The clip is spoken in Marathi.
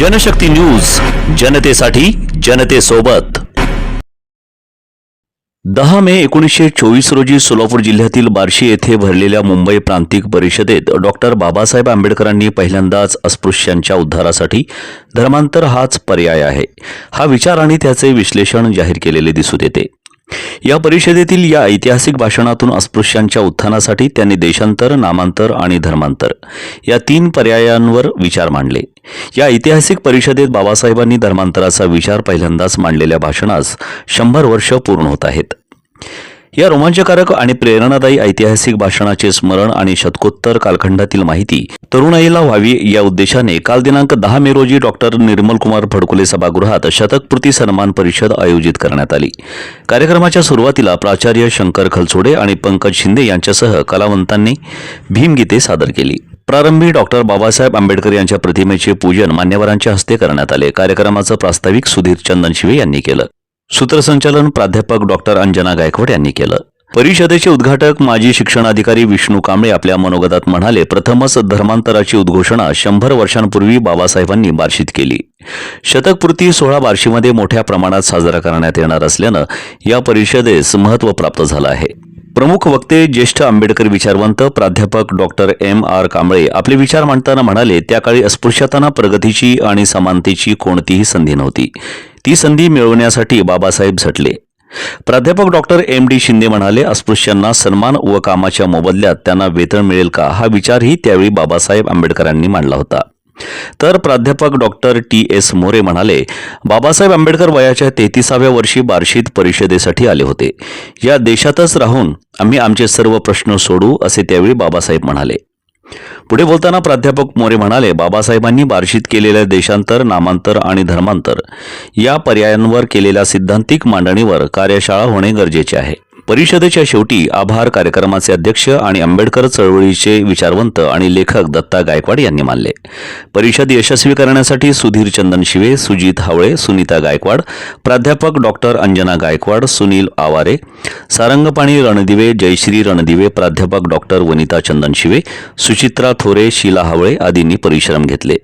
जनशक्ती न्यूज जनतेसाठी जनतेसोबत. दहा मे एकोणीसशे चोवीस रोजी सोलापूर जिल्ह्यातील बार्शी येथे भरलेल्या मुंबई प्रांतिक परिषदेत डॉक्टर बाबासाहेब आंबेडकरांनी पहिल्यांदाच अस्पृश्यांच्या उद्धारासाठी धर्मांतर हाच पर्याय आहे. हा विचार आणि त्याचे विश्लेषण जाहीर केलेले दिसून येते. या परिषदेतील या ऐतिहासिक भाषणातून अस्पृश्यांच्या उत्थानासाठी त्यांनी देशांतर नामांतर आणि धर्मांतर या तीन पर्यायांवर विचार मांडले. या ऐतिहासिक परिषदेत बाबासाहेबांनी धर्मांतराचा विचार पहिल्यांदाच मांडलेल्या भाषणास शंभर वर्ष पूर्ण होत आहेत. या रोमांचकारक आणि प्रेरणादायी ऐतिहासिक भाषणाचे स्मरण आणि शतकोत्तर कालखंडातील माहिती तरुणाईला व्हावी या उद्देशाने काल दिनांक दहा मे रोजी डॉक्टर निर्मलकुमार फडकुले सभागृहात शतकपूर्ती सन्मान परिषद आयोजित करण्यात आली. कार्यक्रमाच्या सुरुवातीला प्राचार्य शंकर खलसोडे आणि पंकज शिंदे यांच्यासह कलावंतांनी भीमगीते सादर केली. प्रारंभी डॉक्टर बाबासाहेब आंबेडकर यांच्या प्रतिमेचे पूजन मान्यवरांच्या हस्ते करण्यात आले. कार्यक्रमाचं प्रास्ताविक सुधीर चंदन शिवे यांनी केलं. सूत्रसंचालन प्राध्यापक डॉक्टर अंजना गायकवाड यांनी केलं. परिषदेचे उद्घाटक माजी शिक्षणाधिकारी विष्णू कांबळे आपल्या मनोगतात म्हणाले प्रथमच धर्मांतराची उद्घोषणा शंभर वर्षांपूर्वी बाबासाहेबांनी बार्शीत केली. शतकपूर्ती सोहळा बार्शीमध्ये मोठ्या प्रमाणात साजरा करण्यात येणार असल्यानं या परिषदेस महत्त्व प्राप्त झालं आहे. प्रमुख वक्ते ज्येष्ठ आंबेडकर विचारवंत प्राध्यापक डॉक्टर एम आर कांबळे आपले विचार मांडताना म्हणाले त्या काळी अस्पृश्यतांना प्रगतीची आणि समानतेची कोणतीही संधी नव्हती. ती संधी मिळवण्यासाठी बाबासाहेब झटले. प्राध्यापक डॉक्टर एम डी शिंदे म्हणाले अस्पृश्यांना सन्मान व कामाच्या मोबदल्यात त्यांना वेतन मिळेल का? हा विचारही त्यावेळी बाबासाहेब आंबेडकरांनी मांडला होता. तर प्राध्यापक डॉक्टर टी एस मोरे म्हणाले बाबासाहेब आंबेडकर वयाच्या तेहतीसाव्या वर्षी बार्शीत परिषदेसाठी आले होते. या देशातच राहून आम्ही आमचे सर्व प्रश्न सोडू असे त्यावेळी बाबासाहेब म्हणाले. पुढे बोलताना प्राध्यापक मोरे म्हणाले बाबासाहेबांनी बार्शीत केलेल्या देशांतर नामांतर आणि धर्मांतर या पर्यायांवर केलेल्या सिद्धांतिक मांडणीवर कार्यशाळा होणे गरजेचे आहे. परिषदेच्या शेवटी आभार कार्यक्रमाचे अध्यक्ष आणि आंबेडकर चळवळीचे विचारवंत आणि लेखक दत्ता गायकवाड यांनी मानले. परिषद यशस्वी करण्यासाठी सुधीर चंदन शिवे सुजित हावळे सुनीता गायकवाड प्राध्यापक डॉक्टर अंजना गायकवाड सुनील आवारे सारंगपाणी रणदिवे जयश्री रणदिवे प्राध्यापक डॉक्टर वनिता चंदन शिवे सुचित्रा थोरे शीला हावळे आदींनी परिश्रम घेतले.